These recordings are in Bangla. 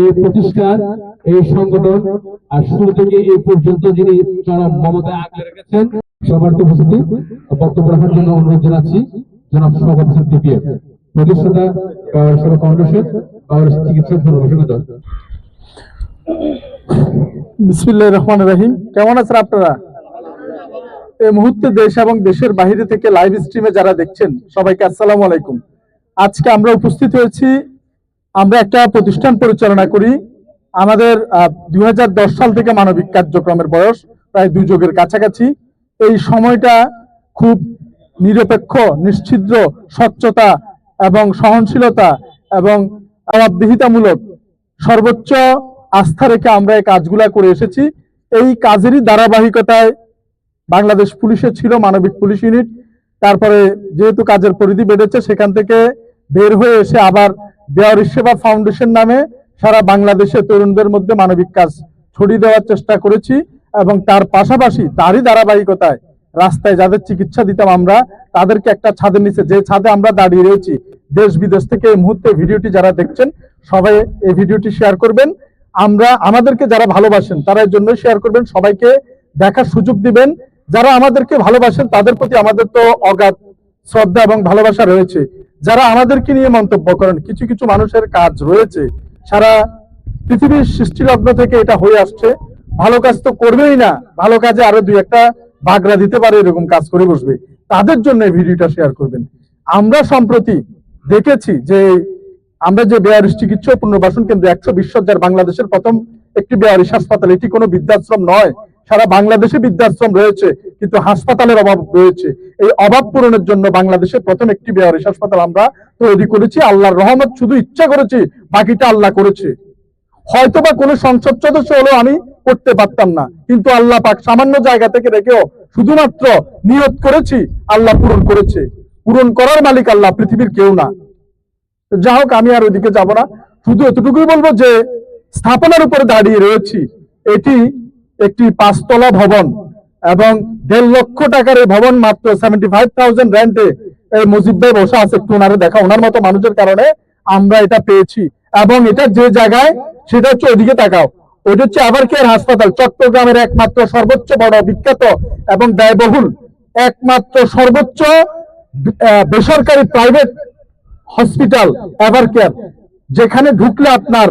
এই প্রতিষ্ঠান, এই সংগঠন আর শুরু থেকে এই পর্যন্ত যিনি আগলে রেখেছেন, সবার উপস্থিতি, বক্তব্য রাখার জন্য অনুরোধ জানাচ্ছি। জনাব সভাপতি প্রতিষ্ঠাতা চিকিৎসক বিসমিল্লাহ রহমান রহিম। কেমন আছেন আপনারা? এই মুহূর্তে দেশ এবং দেশের বাইরে থেকে লাইভ স্ট্রিমে যারা দেখছেন, সবাইকে আসসালামু আলাইকুম। আজকে আমরা উপস্থিত হয়েছি আমরা একটা প্রতিষ্ঠান পরিচালনা করি। আমাদের দু হাজার দশ সাল থেকে মানবিক কার্যক্রমের বয়স, প্রায় দুই যুগের কাছাকাছি। এই সময়টা খুব নিরপেক্ষ, নিশ্ছিদ্র, স্বচ্ছতা এবং সহনশীলতা এবং জবাবদিহিতামূলক সর্বোচ্চ আস্থা রেখে আমরা এই কাজগুলা করে এসেছি। এই কাজেরই ধারাবাহিকতায় বাংলাদেশ পুলিশে ছিল মানবিক পুলিশ ইউনিট। তারপরে যেহেতু কাজের পরিধি বেড়েছে, সেখান থেকে বের হয়ে এসে আবার বেয়ারি সেবা ফাউন্ডেশন নামে সারা বাংলাদেশে তরুণদের মধ্যে মানবিক কাজ ছড়িয়ে দেওয়ার চেষ্টা করেছি এবং তার পাশাপাশি তারই ধারাবাহিকতায় রাস্তায় যাদের চিকিৎসা দিতাম আমরা, তাদেরকে একটা ছাদের নিচে, যে ছাদে আমরা দাঁড়িয়ে রয়েছি, দেশ বিদেশ থেকে এই মুহূর্তে ভিডিওটি যারা দেখছেন, সবাই এই ভিডিওটি শেয়ার করবেন। আমরা, আমাদেরকে যারা ভালোবাসেন, তারা এর জন্য শেয়ার করবেন, সবাইকে দেখার সুযোগ দিবেন। যারা আমাদেরকে ভালোবাসেন, তাদের প্রতি আমাদের তো অগাধ শ্রদ্ধা এবং ভালোবাসা রয়েছে। যারা আমাদেরকে নিয়ে মন্তব্য করেন, কিছু কিছু মানুষের কাজ রয়েছে। সারা পৃথিবীর সৃষ্টিলগ্ন থেকে এটা হয়ে আসছে। ভালো কাজ তো করবেই না, ভালো কাজে আরও দুই একটা বাগড়া দিতে পারে, এরকম কাজ করে বসবে। তাদের জন্য ভিডিওটা শেয়ার করবেন। আমরা সম্প্রতি দেখেছি যে আমরা যে বেয়ারিশ চিকিৎসা পুনর্বাসন কেন্দ্র একশো বিশ বাংলাদেশের প্রথম একটি বেয়ারিশ হাসপাতাল, এটি কোনো বৃদ্ধাশ্রম নয়। সারা বাংলাদেশে বৃদ্ধাশ্রম রয়েছে, কিন্তু হাসপাতালের অভাব রয়েছে। এই অভাব পূরণের জন্য বাংলাদেশের প্রথম একটি বেয়ারিশ হাসপাতাল আমরা তৈরি করেছি। আল্লাহর রহমত, শুধু ইচ্ছা করেছি, বাকিটা আল্লাহ করেছে। হয়তোবা কোনো সংসদ সদস্য হলেও আমি করতে পারতাম না, কিন্তু আল্লাহ পাক সামান্য জায়গা থেকে রেখেও শুধুমাত্র নিয়ত করেছি, আল্লাহ পূরণ করেছে। পূরণ করার মালিক আল্লাহ, পৃথিবীর কেউ না। যা হোক, আমি আর ওইদিকে যাব না। শুধু এতটুকুই বলব যে, স্থাপনার উপরে দাঁড়িয়ে রয়েছি। এটি একটি পাঁচতলা ভবন এবং দেড় লক্ষ টাকার এই ভবন মাত্র সেভেন্টি ফাইভ থাউজেন্ড রেন্টে এই মুজিব ভাই বসে আছে। একটু ওনারে দেখা, ওনার মতো মানুষের কারণে আমরা এটা পেয়েছি। এবং এটা যে জায়গায়, সেটা হচ্ছে ওইদিকে তাকাও। ওইটা হচ্ছে আবার কেয়ার হাসপাতাল? চট্টগ্রামের একমাত্র সর্বোচ্চ বড়, বিখ্যাত এবং ব্যয়বহুল একমাত্র সর্বোচ্চ বেসরকারি প্রাইভেট হসপিটাল এভার কেয়ার যেখানে ঢুকলে আপনার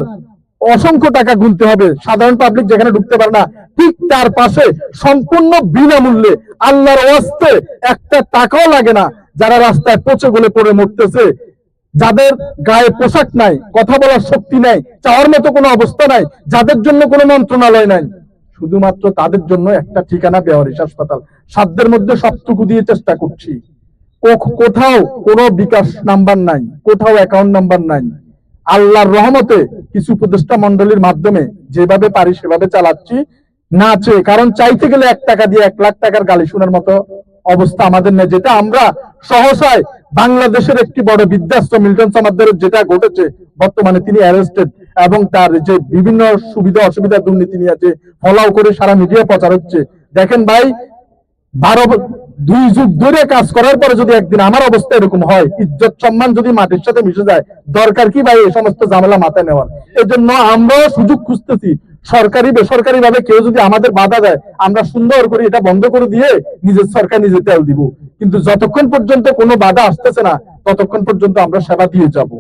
অসংখ্য টাকা গুনতে হবে। সাধারণ পাবলিক যেখানে ঢুকতে পারে না ঠিক তার পাশে সম্পূর্ণ বিনামূল্যে আল্লাহর ওয়াস্তে একটা টাকাও লাগে না, যারা রাস্তায় পচে গলে পড়ে মরতেছে। যাদের গায়ে পোশাক নাই, কথা বলার শক্তি নাই, চাওয়ার মতো কোনো অবস্থা নাই, যাদের জন্য কোনো মন্ত্রণালয় নাই। শুধুমাত্র তাদের জন্য একটা ঠিকানা বেওয়ারিশ হাসপাতাল। সাধ্যের মধ্যে সবটুকু দিয়ে চেষ্টা করছি। কোথাও কোনো বিকাশ নাম্বার নাই, কোথাও অ্যাকাউন্ট নাম্বার নাই। আল্লাহর রহমতে কিছু উপদেষ্টা মন্ডলীর মাধ্যমে যেভাবে পারি সেভাবে চালাচ্ছি। না চেয়ে, কারণ চাইতে গেলে এক টাকা দিয়ে এক লাখ টাকার গালি শোনার মতো অবস্থা আমাদের নেই। যেটা আমরা সহসায় বাংলাদেশের একটি বড় বৃদ্ধাশ্রম মিল্টন সামাদ্দারের যেটা ঘটেছে, বর্তমানে তিনি অ্যারেস্টেড এবং তার যে বিভিন্ন সুবিধা, অসুবিধা, দুর্নীতি নিয়ে যে ফলাও করে সারা মিডিয়া প্রচার হচ্ছে। দেখেন ভাই, বারো, দুই যুগ ধরে কাজ করার পরে যদি একদিন আমার অবস্থা এরকম হয়, ইজ্জত সম্মান যদি মাটির সাথে মিশে যায়, দরকার কি ভাই এই সমস্ত ঝামেলা মাথায় নেওয়ার? এজন্য আমরাও সুযোগ খুঁজতেছি সরকারি বেসরকারি ভাবে কেউ যদি আমাদের বাধা দেয়, আমরা সুন্দর করে এটা বন্ধ করে দিয়ে নিজের সরকার নিজে তেল দিব। কিন্তু যতক্ষণ পর্যন্ত কোনো বাধা আসতেছে না, ততক্ষণ পর্যন্ত আমরা সেবা দিয়ে যাব।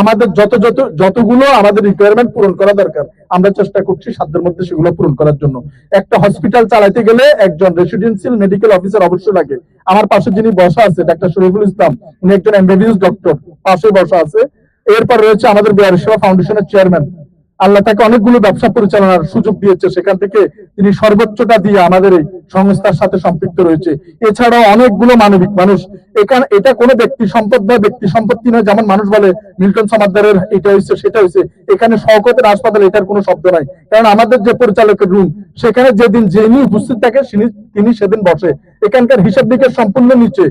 আমাদের যত যত যতগুলো আমাদের রিকোয়ারমেন্ট পূরণ করা দরকার, আমরা চেষ্টা করছি সাধ্যের মধ্যে সেগুলো পূরণ করার জন্য। একটা হসপিটাল চালাতে গেলে একজন রেসিডেন্সিয়াল মেডিকেল অফিসার অবশ্যই লাগে। আমার পাশে যিনি বসা আছে, ডাক্তার শরীফুল ইসলাম, উনি একজন এমবিবিএস ডক্টর পাশে বসা আছে। এরপর রয়েছে আমাদের বিহার সেবা ফাউন্ডেশনের চেয়ারম্যান আল্লাহ তাকে অনেকগুলো ব্যবসা পরিচালনার সুযোগ দিয়েছে। সেখান থেকে তিনি সর্বোচ্চটা দিয়ে আমাদের এই সংস্থার সাথে সম্পৃক্ত রয়েছে। এছাড়াও অনেকগুলো মানবিক মানুষ। এখানে, এটা কোনো ব্যক্তি সম্পদ বা ব্যক্তি সম্পত্তি নয়, যেমন মানুষ বলে মিল্টন সমাদ্দারের এটা হয়েছে, সেটা হয়েছে। এখানে শওকতের হাসপাতাল, এটার কোনো শব্দ নাই। কারণ আমাদের যে পরিচালকের রুম, সেখানে যেদিন যিনি উপস্থিত থাকে তিনি- সেদিন বসে। এখানকার হিসাব দিকের সম্পূর্ণ নিচে।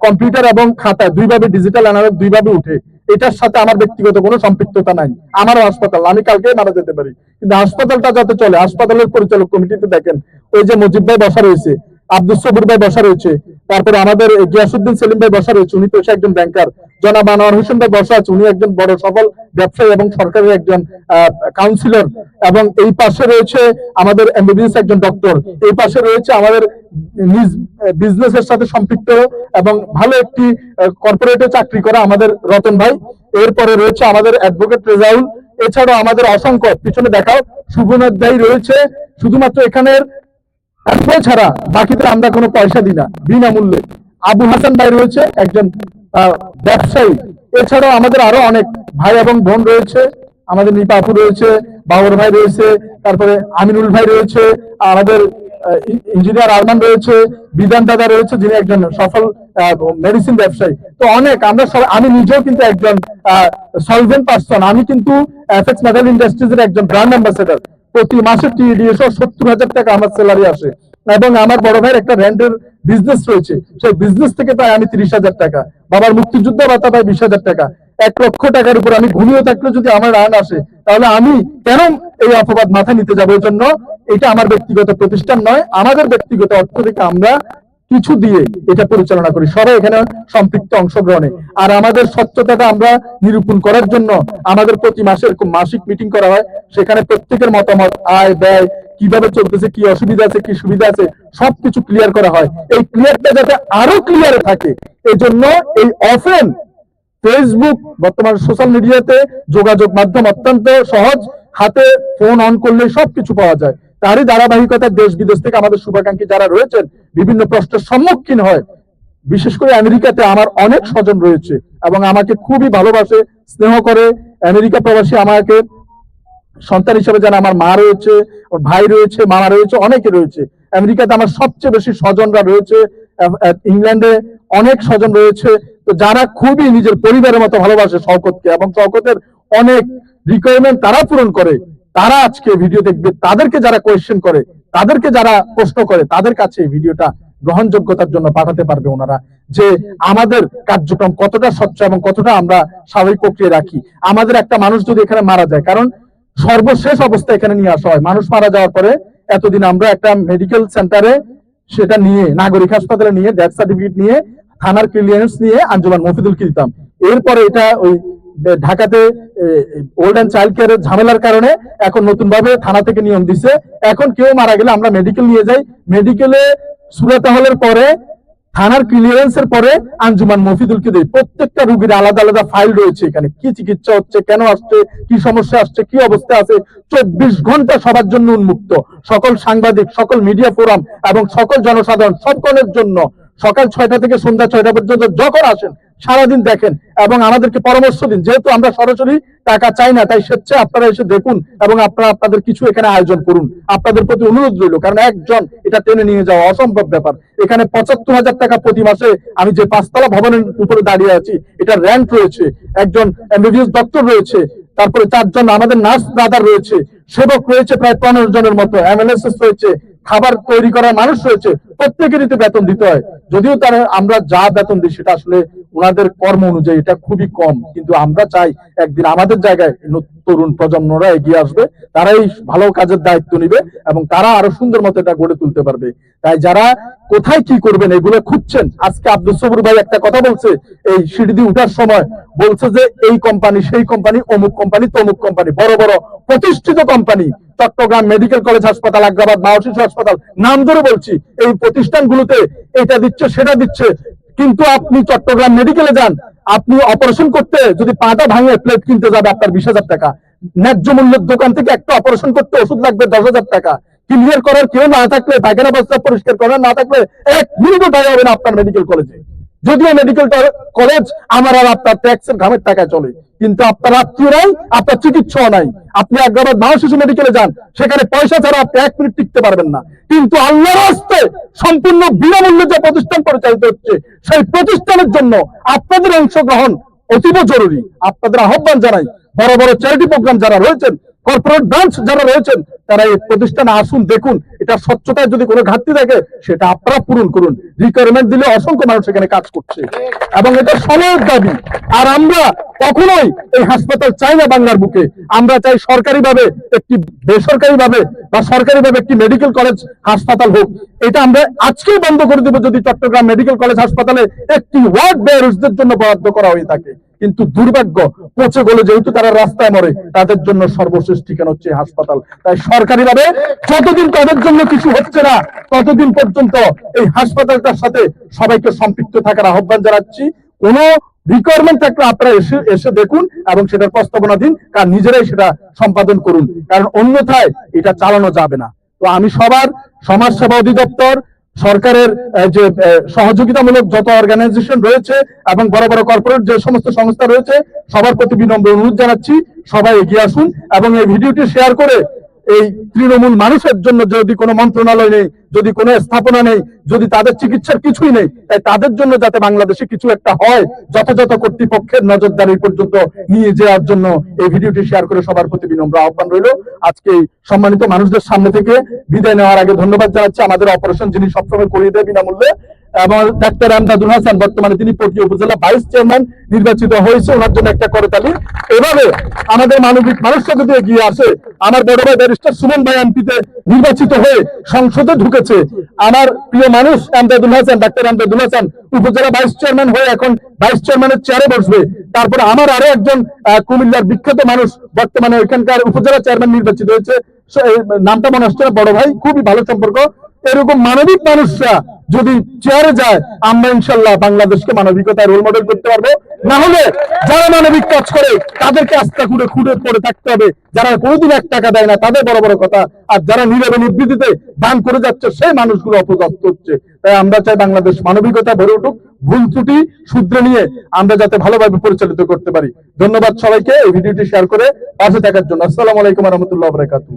কম্পিউটার এবং খাতা, দুইভাবে ডিজিটাল অ্যানালগ দুইভাবে উঠে। এটার সাথে আমার ব্যক্তিগত কোনো সম্পৃক্ততা নাই। আমারও হাসপাতাল, আমি কালকে মারা যেতে পারি। কিন্তু হাসপাতালটা যাতে চলে, হাসপাতালের পরিচালক কমিটিতে দেখেন। ওই যে মুজিব ভাই বসা রয়েছে আব্দুল সবুর ভাই বসা রয়েছে তারপরে আমাদের গিয়াসুদ্দিন সেলিম ভাই বসা রয়েছে, উনি পেশা একজন ব্যাংকার জনাব আনোয়ার হোসেন ভাই বসা আছে, উনি একজন বড় সফল ব্যবসায়ী এবং সরকারের একজন কাউন্সিলর এবং এই পাশে রয়েছে আমাদের এমবিবিএস একজন ডক্টর এই পাশে রয়েছে আমাদের নিজ বিজনেসের সাথে সম্পৃক্ত এবং ভালো একটি কর্পোরেটে চাকরি করা আমাদের রতন ভাই। এরপরে রয়েছে আমাদের অ্যাডভোকেট রেজাউল। এছাড়াও আমাদের অসংখ্য, পিছনে দেখাও ভাই রয়েছে। শুধুমাত্র এখানের এমপ্লয় ছাড়া বাকিতে আমরা কোনো পয়সা দিই না, বিনামূল্যে। আবু হাসান ভাই রয়েছে, একজন ব্যবসায়ী। এছাড়াও আমাদের আরও অনেক ভাই এবং বোন রয়েছে। আমাদের নিপা আপু রয়েছে, বাবর ভাই রয়েছে, তারপরে আমিনুল ভাই রয়েছে আমাদের ইঞ্জিনিয়ার আরমান রয়েছে, বিধান দাদা রয়েছে, যিনি একজন সফল মেডিসিন ব্যবসায়ী। তো অনেক, আমরা আমি নিজেও কিন্তু একজন সলভেন্ট পার্সন আমি কিন্তু এফএক্স মেটাল ইন্ডাস্ট্রিজ এর একজন ব্র্যান্ড অ্যাম্বাসেডর প্রতি মাসে টিডিএস সত্তর হাজার টাকা আমার স্যালারি আসে। এবং আমার বড় ভাইয়ের একটা র্যান্ডের বিজনেস রয়েছে। সেই বিজনেস থেকে পাই আমি তিরিশ হাজার টাকা। বাবার মুক্তিযুদ্ধ ভাতা পাই বিশ হাজার টাকা। এক লক্ষ টাকার উপর আমি ঘুমিয়ে থাকলে যদি আমার রান আসে, তাহলে আমি কেন এই অপবাদ মাথায় নিতে যাব? জন্য এটা আমার ব্যক্তিগত প্রতিষ্ঠান নয়, আমাদের ব্যক্তিগত অর্থ থেকে আমরা কিছু দিয়ে এটা পরিচালনা করি। সবাই এখানে সম্পৃক্ত অংশগ্রহণে। আর আমাদের স্বচ্ছতাটা আমরা নিরূপণ করার জন্য আমাদের প্রতি মাসে এরকম মাসিক মিটিং করা হয়। সেখানে প্রত্যেকের মতামত, আয়, ব্যয়, কীভাবে চলতেছে, কি অসুবিধা আছে, কি সুবিধা আছে, সবকিছু ক্লিয়ার করা হয়। এই ক্লিয়ারটা যাতে আরও ক্লিয়ার থাকে এই জন্য এই অফেন ফেসবুক বর্তমান সোশ্যাল মিডিয়াতে যোগাযোগ মাধ্যম অত্যন্ত সহজ। হাতে ফোন অন করলে সবকিছু পাওয়া যায়। তারই ধারাবাহিকতা দেশ বিদেশ থেকে আমাদের শুভাকাঙ্ক্ষী যারা রয়েছেন, বিভিন্ন প্রশ্নের সম্মুখীন হয়। বিশেষ করে আমেরিকাতে আমার অনেক স্বজন রয়েছে এবং আমাকে খুবই ভালোবাসে, স্নেহ করে। আমেরিকা প্রবাসী আমাকে সন্তান হিসেবে যেন আমার মা রয়েছে ভাই রয়েছে, মামা রয়েছে, অনেকে রয়েছে। আমেরিকাতে আমার সবচেয়ে বেশি স্বজনরা রয়েছে ইংল্যান্ডে অনেক স্বজন রয়েছে। তো যারা খুবই নিজের পরিবারের মতো ভালোবাসে শওকতকে এবং শওকতের অনেক রিকোয়ারমেন্ট তারা পূরণ করে। তারা আজকে ভিডিও দেখবে, তাদেরকে যারা কোয়েশ্চেন করে, তাদেরকে যারা প্রশ্ন করে, তাদের কাছে এই ভিডিওটা গ্রহণযোগ্যতার জন্য পাঠাতে পারবে ওনারা। যে আমাদের কার্যক্রম কতটা স্বচ্ছ এবং কতটা আমরা স্বাভাবিক প্রক্রিয়া রাখি। আমাদের একটা মানুষ যদি এখানে মারা যায়, কারণ সর্বশেষ অবস্থা এখানে নিয়ে আসা হয়। মানুষ মারা যাওয়ার পরে এতদিন আমরা একটা মেডিকেল সেন্টারে সেটা নিয়ে, নাগরিক হাসপাতালে নিয়ে ডেথ সার্টিফিকেট নিয়ে, থানার ক্লিয়ারেন্স নিয়ে আঞ্জুমান মফিদুল দিতাম। এরপরে এটা ওই ঢাকাতে ওল্ড অ্যান্ড চাইল্ড কেয়ারের ঝামেলার কারণে এখন নতুন ভাবে থানা থেকে নিয়ম দিছে। এখন কেউ মারা গেলে আমরা মেডিকেল নিয়ে যাই। মেডিকেলে সুরাত হলের পরে, থানার ক্লিয়ারেন্সের পরে আঞ্জুমান মফিদুলকে দেয় প্রত্যেকটা রুগীর আলাদা আলাদা ফাইল রয়েছে এখানে। কি চিকিৎসা হচ্ছে, কেন আসছে, কি সমস্যা আসছে, কি অবস্থা আছে? চব্বিশ ঘণ্টা সবার জন্য উন্মুক্ত। সকল সাংবাদিক, সকল মিডিয়া ফোরাম এবং সকল জনসাধারণ সকলের জন্য সকাল ছয়টা থেকে সন্ধ্যা ছয়টা পর্যন্ত যখন আসেন, সারাদিন দেখেন এবং আমাদেরকে পরামর্শ দিন। যেহেতু আমরা সরাসরি টাকা চাই না, তাই স্বেচ্ছায় আপনারা এসে দেখুন এবং আপনারা আপনাদের কিছু এখানে আয়োজন করুন। আপনাদের প্রতি অনুরোধ রইল, কারণ একজন এটা টেনে নিয়ে যাওয়া অসম্ভব ব্যাপার। এখানে পঁচাত্তর হাজার টাকা প্রতি মাসে আমি যে পাঁচতলা ভবনের উপরে দাঁড়িয়ে আছি এটা র্যাঙ্ক রয়েছে, একজন এমবিবিএস ডক্টর রয়েছে, তারপরে চারজন আমাদের নার্স ব্রাদার রয়েছে, সেবক রয়েছে প্রায় পনেরো জনের মতো এমএলএসএস রয়েছে খাবার তৈরি করার মানুষ রয়েছে প্রত্যেকেরই বেতন দিতে হয়। যদিও তারা, আমরা যা বেতন দিই সেটা আসলে ওনাদের কর্ম অনুযায়ী, এটা খুবই কম। কিন্তু আমরা চাই একদিন আমাদের জায়গায় তরুণ প্রজন্মরা এগিয়ে আসবে, তারাই ভালো কাজের দায়িত্ব নিবে এবং তারা আরও সুন্দর মতো এটা গড়ে তুলতে পারবে। তাই যারা কোথায় কি করবেন এগুলো খুঁজছেন, আজকে আব্দুল সবুর ভাই একটা কথা বলছে, এই সিঁড়ি দিয়ে উঠার সময় বলছে যে এই কোম্পানি সেই কোম্পানি অমুক কোম্পানি তমুক কোম্পানি বড় বড় প্রতিষ্ঠিত কোম্পানি চট্টগ্রাম মেডিকেল কলেজ হাসপাতাল, আগ্রাবাদ মা হাসপাতাল, নাম ধরে বলছি, এই প্রতিষ্ঠানগুলোতে এটা দিচ্ছে, সেটা দিচ্ছে, কিন্তু আপনি চট্টগ্রাম মেডিকেলে যান আপনি অপারেশন করতে যদি পাটা ভাঙে প্লেট কিনতে যাবে আপনার বিশ হাজার টাকা। ন্যায্য মূল্যের দোকান থেকে একটা অপারেশন করতে ওষুধ লাগবে দশ হাজার টাকা। ক্লিয়ার করার কেউ না থাকলে পায়খানা বাস্তা পরিষ্কার করার না থাকলে এক মিনিটও টাকা হবে না আপনার মেডিকেল কলেজে যদিও মেডিকেল কলেজ আমার আর আপনার ট্যাক্সের ঘামের টাকায় চলে। কিন্তু আপনার আত্মীয় নাই আপনার চিকিৎসাও নাই। আপনি একবার মা শিশু মেডিকেলে যান, সেখানে পয়সা ছাড়া আপনি এক মিনিট টিকতে পারবেন না। কিন্তু আল্লাহর হস্তে সম্পূর্ণ বিনামূল্যে যে প্রতিষ্ঠান পরিচালিত হচ্ছে, সেই প্রতিষ্ঠানের জন্য আপনাদের অংশগ্রহণ অতীব জরুরি। আপনাদের আহ্বান জানাই, বড় বড় চ্যারিটি প্রোগ্রাম যারা রয়েছেন কর্পোরেট ব্রাঞ্চ যারা রয়েছেন, তারা এই প্রতিষ্ঠানে আসুন, দেখুন, এটা স্বচ্ছতায় যদি কোনো ঘাটতি থাকে, সেটা আপনারা পূরণ করুন। রিকোয়ারমেন্ট দিলে অসংখ্য মানুষ এখানে কাজ করছে। এবং এটা সময়ের দাবি। আর আমরা কখনোই এই হাসপাতাল চাই না বাংলার বুকে। আমরা চাই সরকারিভাবে একটি বেসরকারিভাবে বা সরকারিভাবে একটি মেডিকেল কলেজ হাসপাতাল হোক। এটা আমরা আজকেই বন্ধ করে দেবো যদি চট্টগ্রাম মেডিকেল কলেজ হাসপাতালে একটি ওয়ার্ড বেয়ারসদের জন্য বরাদ্দ করা হয়ে থাকে। কিন্তু দুর্ভাগ্য পচে গেলে যেহেতু তারা রাস্তায় মরে, তাদের জন্য সর্বশেষ ঠিকানা হচ্ছে হাসপাতাল। তাই সরকারিভাবে যতদিন তাদের জন্য কিছু হচ্ছে না, ততদিন পর্যন্ত এই হাসপাতালটার সাথে সবাইকে সম্পৃক্ত থাকার আহ্বান জানাচ্ছি। কোন রিকোয়ারমেন্ট থাকলে আপনারা এসে এসে দেখুন এবং সেটার প্রস্তাবনা দিন কারণ নিজেরাই সেটা সম্পাদন করুন। কারণ অন্যথায় এটা চালানো যাবে না। তো আমি সবার সমাজ সেবা অধিদপ্তর সরকারের যে সহযোগিতামূলক যত অর্গানাইজেশন রয়েছে এবং বড় বড় কর্পোরেট যে সমস্ত সংস্থা রয়েছে, সবার প্রতি বিনম্র অনুরোধ জানাচ্ছি। সবাই এগিয়ে আসুন এবং এই ভিডিওটি শেয়ার করে এই তৃণমূল মানুষের জন্য যদি কোনো মন্ত্রণালয় নেই, যদি কোনো স্থাপনা নেই, যদি তাদের চিকিৎসার কিছুই নেই তাই তাদের জন্য যাতে বাংলাদেশে কিছু একটা হয়, যথাযথ কর্তৃপক্ষের নজরদারি পর্যন্ত নিয়ে যাওয়ার জন্য এই ভিডিওটি শেয়ার করে সবার প্রতি বিনম্র আহ্বান রইল। আজকে সম্মানিত মানুষদের সামনে থেকে বিদায় নেওয়ার আগে ধন্যবাদ জানাচ্ছি। আমাদের অপারেশন যিনি সবসময় করিয়ে দেয় বিনামূল্যে এবং ডাক্তার আমদাদুল হাসান বর্তমানে তিনি পটি উপজেলা ভাইস চেয়ারম্যান নির্বাচিত হয়েছে। ওনার জন্য একটা করতালি। এভাবে আমাদের মানবিক মানুষরা যদি এগিয়ে আসে আমার বড় ভাই ব্যারিস্টার সুমন ভাই এমপিতে নির্বাচিত হয়ে সংসদে ঢুকেছে। আমার প্রিয় মানুষ Amdadul Hasan doctor Amdadul Hasan Upazila vice chairman হয়ে এখন ভাইস চেয়ারম্যানের চেয়ারে বসবে। তারপরে আমার আরও একজন কুমিল্লার বিখ্যাত মানুষ বর্তমানে ওইখানকার উপজেলা চেয়ারম্যান নির্বাচিত হয়েছে। নামটা মনে না, বড় ভাই খুবই ভালো সম্পর্ক। এরকম মানবিক মানুষরা যদি চেয়ারে যায়, আমরা ইনশাল্লাহ বাংলাদেশকে মানবিকতায় রোল মডেল করতে পারব। না হলে যারা মানবিক কাজ করে, তাদেরকে আস্থা খুঁড়ে খুঁড়ে পড়ে থাকতে হবে। যারা কোনোদিন এক টাকা দেয় না, তাদের বড় বড় কথা। আর যারা নীরবে নিবৃত্তিতে দান করে যাচ্ছে, সেই মানুষগুলো অপদস্থ হচ্ছে। তাই আমরা চাই বাংলাদেশ মানবিকতা ভরে উঠুক, ভুল ত্রুটি শুধরে নিয়ে আমরা যাতে ভালোভাবে পরিচালিত করতে পারি। ধন্যবাদ সবাইকে এই ভিডিওটি শেয়ার করে পাশে থাকার জন্য। আসসালামু আলাইকুম রহমতুল্লাহ বরাকাতুহ।